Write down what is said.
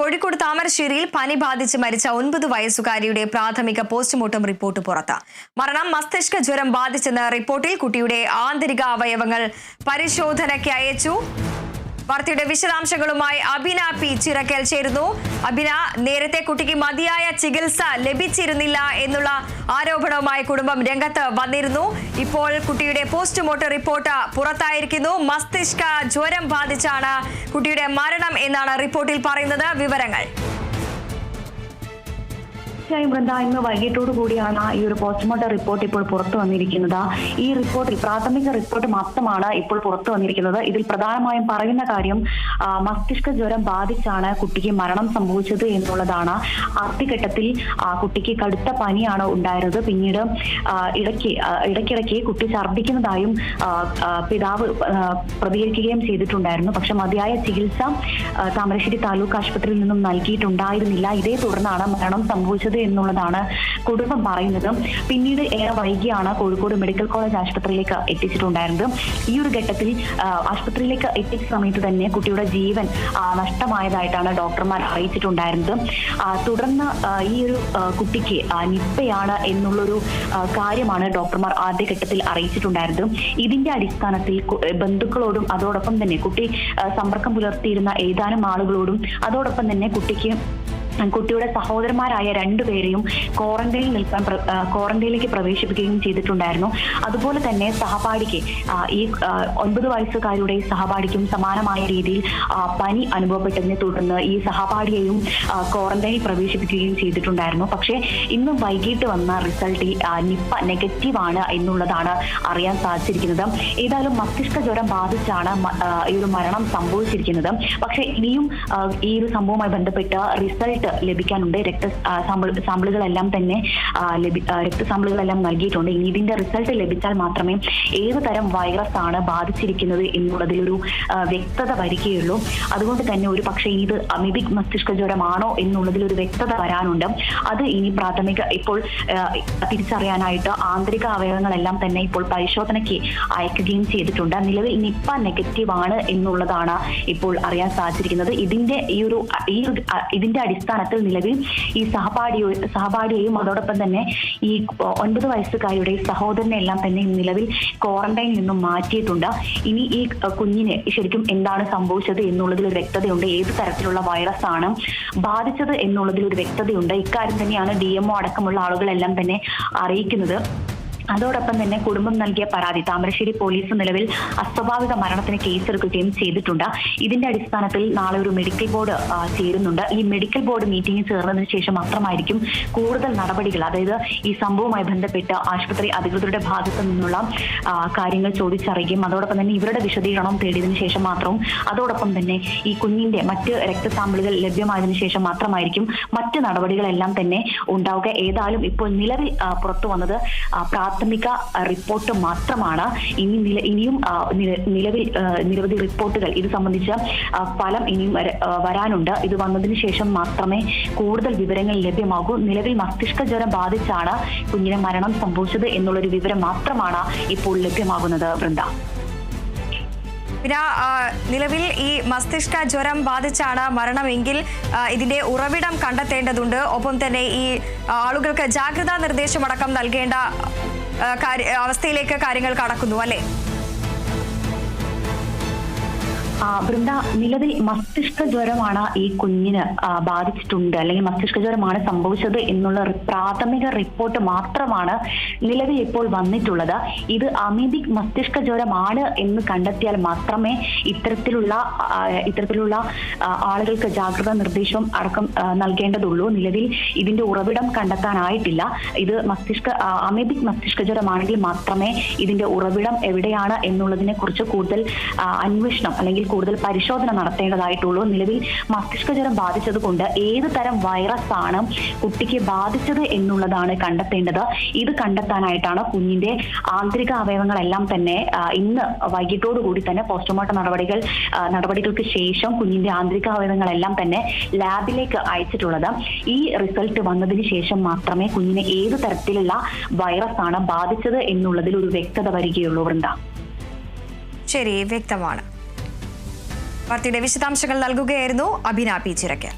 കോഴിക്കോട് താമരശ്ശേരിയിൽ പനി ബാധിച്ച് മരിച്ച ഒൻപത് വയസ്സുകാരിയുടെ പ്രാഥമിക പോസ്റ്റ്മോർട്ടം റിപ്പോർട്ട് പുറത്ത്. മരണം മസ്തിഷ്ക ജ്വരം ബാധിച്ചെന്ന റിപ്പോർട്ടിൽ കുട്ടിയുടെ ആന്തരിക അവയവങ്ങൾ പരിശോധനയ്ക്ക് അയച്ചു. വാർത്തയുടെ വിശദാംശങ്ങളുമായി അബിന പി ചിറക്കൽ ചേരുന്നു. അബിന നേരത്തെ കുട്ടിക്ക് മതിയായ ചികിത്സ ലഭിച്ചിരുന്നില്ല എന്നുള്ള ആരോപണവുമായി കുടുംബം രംഗത്ത് വന്നിരുന്നു. ഇപ്പോൾ കുട്ടിയുടെ പോസ്റ്റ്മോർട്ടം റിപ്പോർട്ട് പുറത്തായിരിക്കുന്നു. മസ്തിഷ്ക ജ്വരം ബാധിച്ചാണ് കുട്ടിയുടെ മരണം എന്നാണ് റിപ്പോർട്ടിൽ പറയുന്നത്. വിവരങ്ങൾ. തീർച്ചയായും വൃന്ദ ഇന്ന് വൈകിട്ടോടു കൂടിയാണ് ഈ ഒരു പോസ്റ്റ്മോർട്ടം റിപ്പോർട്ട് ഇപ്പോൾ പുറത്തു വന്നിരിക്കുന്നത്. ഈ റിപ്പോർട്ടിൽ പ്രാഥമിക റിപ്പോർട്ട് മാത്രമാണ് ഇപ്പോൾ പുറത്തു വന്നിരിക്കുന്നത്. ഇതിൽ പ്രധാനമായും പറയുന്ന കാര്യം മസ്തിഷ്ക ജ്വരം ബാധിച്ചാണ് കുട്ടിക്ക് മരണം സംഭവിച്ചത് എന്നുള്ളതാണ്. ആദ്യഘട്ടത്തിൽ കുട്ടിക്ക് കടുത്ത പനിയാണ് ഉണ്ടായിരുന്നത്. പിന്നീട് ഇടയ്ക്ക് ഇടയ്ക്കിടയ്ക്ക് കുട്ടി ഛർദ്ദിക്കുന്നതായും പിതാവ് പ്രതികരിക്കുകയും ചെയ്തിട്ടുണ്ടായിരുന്നു. പക്ഷെ മതിയായ ചികിത്സ താമരശ്ശേരി താലൂക്ക് ആശുപത്രിയിൽ നിന്നും നൽകിയിട്ടുണ്ടായിരുന്നില്ല. ഇതേ തുടർന്നാണ് മരണം സംഭവിച്ചത് എന്നുള്ളതാണ് കുടുംബം പറയുന്നത്. പിന്നീട് ഏറെ വൈകിയാണ് കോഴിക്കോട് മെഡിക്കൽ കോളേജ് ആശുപത്രിയിലേക്ക് എത്തിച്ചിട്ടുണ്ടായിരുന്നത്. ഈ ഒരു ഘട്ടത്തിൽ ആശുപത്രിയിലേക്ക് എത്തിച്ച സമയത്ത് തന്നെ കുട്ടിയുടെ ജീവൻ നഷ്ടമായതായിട്ടാണ് ഡോക്ടർമാർ അറിയിച്ചിട്ടുണ്ടായിരുന്നത്. തുടർന്ന് ഈ ഒരു കുട്ടിക്ക് നിപ്പയാണ് എന്നുള്ളൊരു കാര്യമാണ് ഡോക്ടർമാർ ആദ്യഘട്ടത്തിൽ അറിയിച്ചിട്ടുണ്ടായിരുന്നത്. ഇതിന്റെ അടിസ്ഥാനത്തിൽ ബന്ധുക്കളോടും അതോടൊപ്പം തന്നെ കുട്ടി സമ്പർക്കം പുലർത്തിയിരുന്ന ഏതാനും ആളുകളോടും അതോടൊപ്പം തന്നെ കുട്ടിക്ക് കുട്ടിയുടെ സഹോദരന്മാരായ രണ്ടുപേരെയും ക്വാറന്റൈനിൽ നിൽക്കാൻ ക്വാറന്റൈനിലേക്ക് പ്രവേശിപ്പിക്കുകയും ചെയ്തിട്ടുണ്ടായിരുന്നു. അതുപോലെ തന്നെ സഹപാഠിക്ക് ഈ ഒൻപത് വയസ്സുകാരുടെ സഹപാഠിക്കും സമാനമായ രീതിയിൽ പനി അനുഭവപ്പെട്ടതിനെ തുടർന്ന് ഈ സഹപാഠിയെയും ക്വാറന്റൈനിൽ പ്രവേശിപ്പിക്കുകയും ചെയ്തിട്ടുണ്ടായിരുന്നു. പക്ഷേ ഇന്ന് വൈകിട്ട് വന്ന റിസൾട്ടിൽ നിപ്പ നെഗറ്റീവാണ് എന്നുള്ളതാണ് അറിയാൻ സാധിച്ചിരിക്കുന്നത്. ഏതായാലും മസ്തിഷ്ക ജ്വരം ബാധിച്ചാണ് ഈ ഒരു മരണം സംഭവിച്ചിരിക്കുന്നത്. പക്ഷേ ഇനിയും ഈ ഒരു സംഭവവുമായി ബന്ധപ്പെട്ട് റിസൾട്ട് ലഭിക്കാനുണ്ട്. രക്ത സാമ്പിൾ സാമ്പിളുകളെല്ലാം തന്നെ ലഭി രക്തസാമ്പിളുകളെല്ലാം നൽകിയിട്ടുണ്ട്. ഇനി ഇതിന്റെ റിസൾട്ട് ലഭിച്ചാൽ മാത്രമേ ഏത് തരം വൈറസ് ആണ് ബാധിച്ചിരിക്കുന്നത് എന്നുള്ളതിലൊരു വ്യക്തത വരികയുള്ളൂ. അതുകൊണ്ട് തന്നെ ഒരു പക്ഷേ ഇത് അമിബിക് മസ്തിഷ്ക ജ്വരമാണോ എന്നുള്ളതിൽ ഒരു വ്യക്തത വരാനുണ്ട്. അത് ഇനി പ്രാഥമിക ഇപ്പോൾ തിരിച്ചറിയാനായിട്ട് ആന്തരിക അവയവങ്ങളെല്ലാം തന്നെ ഇപ്പോൾ പരിശോധനയ്ക്ക് അയക്കുകയും ചെയ്തിട്ടുണ്ട്. നിലവിൽ നിപ്പ നെഗറ്റീവ് ആണ് എന്നുള്ളതാണ് ഇപ്പോൾ അറിയാൻ സാധിച്ചിരിക്കുന്നത്. ഇതിന്റെ ഈ ഒരു ഈ ഇതിന്റെ അ, ഇതിന്റെ അടിസ്ഥാനത്തിൽ നിലവിൽ ഈ സഹപാഠിയോ സഹപാഠിയെയും അതോടൊപ്പം തന്നെ ഈ ഒൻപത് വയസ്സുകാരിയുടെ സഹോദരനെ എല്ലാം തന്നെ നിലവിൽ ക്വാറന്റൈനിൽ നിന്നും മാറ്റിയിട്ടുണ്ട്. ഇനി ഈ കുഞ്ഞിന് ശരിക്കും എന്താണ് സംഭവിച്ചത് എന്നുള്ളതിൽ ഒരു വ്യക്തതയുണ്ട്. ഏത് തരത്തിലുള്ള വൈറസ് ആണ് ബാധിച്ചത് എന്നുള്ളതിൽ ഒരു വ്യക്തതയുണ്ട്. ഇക്കാര്യം തന്നെയാണ് ഡി എംഒ അടക്കമുള്ള ആളുകളെല്ലാം തന്നെ അറിയിക്കുന്നത്. അതോടൊപ്പം തന്നെ കുടുംബം നൽകിയ പരാതി താമരശ്ശേരി പോലീസ് നിലവിൽ അസ്വാഭാവിക മരണത്തിന് കേസെടുക്കുകയും ചെയ്തിട്ടുണ്ട്. ഇതിന്റെ അടിസ്ഥാനത്തിൽ നാളെ ഒരു മെഡിക്കൽ ബോർഡ് ചേരുന്നുണ്ട്. ഈ മെഡിക്കൽ ബോർഡ് മീറ്റിംഗ് ചേർന്നതിന് ശേഷം മാത്രമായിരിക്കും കൂടുതൽ നടപടികൾ. അതായത് ഈ സംഭവവുമായി ബന്ധപ്പെട്ട് ആശുപത്രി അധികൃതരുടെ ഭാഗത്തു നിന്നുള്ള കാര്യങ്ങൾ ചോദിച്ചറിയുകയും അതോടൊപ്പം തന്നെ ഇവരുടെ വിശദീകരണം തേടിയതിനു ശേഷം മാത്രവും അതോടൊപ്പം തന്നെ ഈ കുഞ്ഞിന്റെ മറ്റ് രക്തസാമ്പിളുകൾ ലഭ്യമായതിനു ശേഷം മാത്രമായിരിക്കും മറ്റ് നടപടികളെല്ലാം തന്നെ ഉണ്ടാവുക. ഏതായാലും ഇപ്പോൾ നിലവിൽ പുറത്തു വന്നത് പ്രാഥമിക റിപ്പോർട്ട് മാത്രമാണ്. ഇനി ഇനിയും നിലവിൽ നിരവധി റിപ്പോർട്ടുകൾ ഇത് സംബന്ധിച്ച ഫലം ഇനിയും വരാനുണ്ട്. ഇത് വന്നതിന് ശേഷം മാത്രമേ കൂടുതൽ വിവരങ്ങൾ ലഭ്യമാകൂ. നിലവിൽ മസ്തിഷ്ക ജ്വരം ബാധിച്ചാണ് കുഞ്ഞിന് മരണം സംഭവിച്ചത് എന്നുള്ളൊരു വിവരം മാത്രമാണ് ഇപ്പോൾ ലഭ്യമാകുന്നത് വൃന്ദ. നിലവിൽ ഈ മസ്തിഷ്ക ജ്വരം ബാധിച്ചാണ് മരണമെങ്കിൽ ഇതിന്റെ ഉറവിടം കണ്ടെത്തേണ്ടതുണ്ട്. ഒപ്പം തന്നെ ഈ ആളുകൾക്ക് ജാഗ്രതാ നിർദ്ദേശമടക്കം നൽകേണ്ട അവസ്ഥയിലേക്ക് കാര്യങ്ങൾ കടക്കുന്നു അല്ലേ? വൃന്ദ നിലവിൽ മസ്തിഷ്ക ജ്വരമാണ് ഈ കുഞ്ഞിന് ബാധിച്ചിട്ടുണ്ട്. അല്ലെങ്കിൽ മസ്തിഷ്ക ജ്വരമാണ് സംഭവിച്ചത് എന്നുള്ള പ്രാഥമിക റിപ്പോർട്ട് മാത്രമാണ് നിലവിൽ ഇപ്പോൾ വന്നിട്ടുള്ളത്. ഇത് അമീബിക് മസ്തിഷ്ക ജ്വരമാണ് എന്ന് കണ്ടെത്തിയാൽ മാത്രമേ ഇത്തരത്തിലുള്ള ഇത്തരത്തിലുള്ള ആളുകൾക്ക് ജാഗ്രത നിർദ്ദേശം അടക്കം നൽകേണ്ടതുള്ളൂ. നിലവിൽ ഇതിന്റെ ഉറവിടം കണ്ടെത്താനായിട്ടില്ല. ഇത് മസ്തിഷ്ക അമീബിക് മസ്തിഷ്ക ജ്വരമാണെങ്കിൽ മാത്രമേ ഇതിന്റെ ഉറവിടം എവിടെയാണ് എന്നുള്ളതിനെ കുറിച്ച് കൂടുതൽ അന്വേഷണം അല്ലെങ്കിൽ കൂടുതൽ പരിശോധന നടത്തേണ്ടതായിട്ടുള്ളൂ. നിലവിൽ മസ്തിഷ്ക ജ്വരം ബാധിച്ചത് കൊണ്ട് ഏത് തരം വൈറസ് ആണ് കുട്ടിക്ക് ബാധിച്ചത് എന്നുള്ളതാണ് കണ്ടെത്തേണ്ടത്. ഇത് കണ്ടെത്താനായിട്ടാണ് കുഞ്ഞിന്റെ ആന്തരിക അവയവങ്ങളെല്ലാം തന്നെ ഇന്ന് വൈകിട്ടോടുകൂടി തന്നെ പോസ്റ്റ്മോർട്ടം നടപടികൾ നടപടികൾക്ക് ശേഷം കുഞ്ഞിന്റെ ആന്തരിക അവയവങ്ങളെല്ലാം തന്നെ ലാബിലേക്ക് അയച്ചിട്ടുള്ളത്. ഈ റിസൾട്ട് വന്നതിന് ശേഷം മാത്രമേ കുഞ്ഞിനെ ഏത് തരത്തിലുള്ള വൈറസ് ആണ് ബാധിച്ചത് എന്നുള്ളതിൽ ഒരു വ്യക്തത വരികയുള്ളൂ വൃന്ദ. ശരി വ്യക്തമാണ്. വാർത്തയുടെ വിശദാംശങ്ങൾ നൽകുകയായിരുന്നു അഭിന പി ചിറക്കൽ